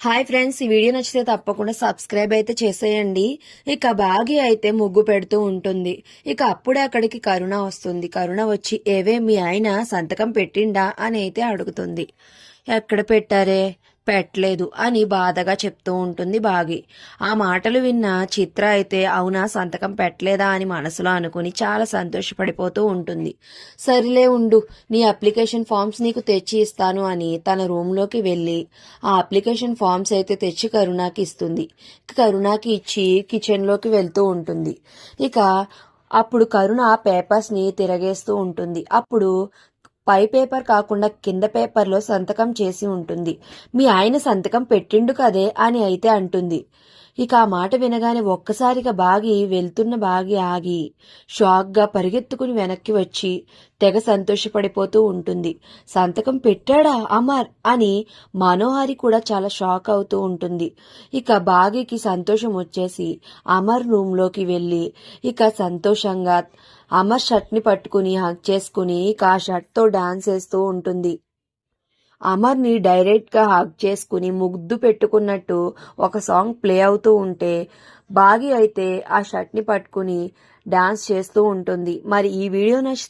Hi friends ఈ video నచ్చితే తప్పకుండా సబ్స్క్రైబ్ అయితే చేసేయండి. ఇక బాగి అయితే ముగ్గు పెడుతూ ఉంటుంది. ఇక అప్పుడే అక్కడికి కరుణ వస్తుంది. కరుణ వచ్చి ఏవే మీ ఆయన సంతకం పెట్టిండా? అని అయితే అడుగుతుంది. ఎక్కడ పెట్టారే? పెట్టలేదు అని బాధగా చెప్తూ ఉంటుంది బాగి. ఆ మాటలు విన్న చిత్ర అయితే అవునా సంతకం పెట్టలేదా అని మనసులో అనుకుని చాలా సంతోషపడిపోతూ ఉంటుంది. సరిలే ఉండు నీ అప్లికేషన్ ఫామ్స్ నీకు తెచ్చి ఇస్తాను అని తన రూమ్లోకి వెళ్ళి ఆ అప్లికేషన్ ఫామ్స్ అయితే తెచ్చి కరుణాకి ఇస్తుంది. కరుణాకి ఇచ్చి కిచెన్లోకి వెళ్తూ ఉంటుంది. ఇక అప్పుడు కరుణ పేపర్స్ని తిరగేస్తూ ఉంటుంది. అప్పుడు పై పేపర్ కాకుండా కింద పేపర్లో సంతకం చేసి ఉంటుంది. మీ ఆయన సంతకం పెట్టిండు కదే అని అయితే అంటుంది. ఇక ఆ మాట వినగానే ఒక్కసారిగా బాగి వెళ్తున్న బాగి ఆగి షాక్గా పరిగెత్తుకుని వెనక్కి వచ్చి తెగ సంతోషపడిపోతూ ఉంటుంది. సంతకం పెట్టాడా అమర్? అని మనోహరి కూడా చాలా షాక్ అవుతూ ఉంటుంది. ఇక బాగికి సంతోషం వచ్చేసి అమర్ రూమ్లోకి వెళ్ళి ఇక సంతోషంగా అమర్ షర్ట్ని పట్టుకుని హక్ చేసుకుని ఇక ఆ షర్ట్తో డాన్స్ వేస్తూ ఉంటుంది. అమర్ని డైరెక్ట్గా హాక్ చేసుకుని ముగ్దు పెట్టుకున్నట్టు ఒక సాంగ్ ప్లే అవుతూ ఉంటే బాగి అయితే ఆ షర్ట్ని పట్టుకుని డాన్స్ చేస్తూ ఉంటుంది. మరి ఈ వీడియో నచ్చితే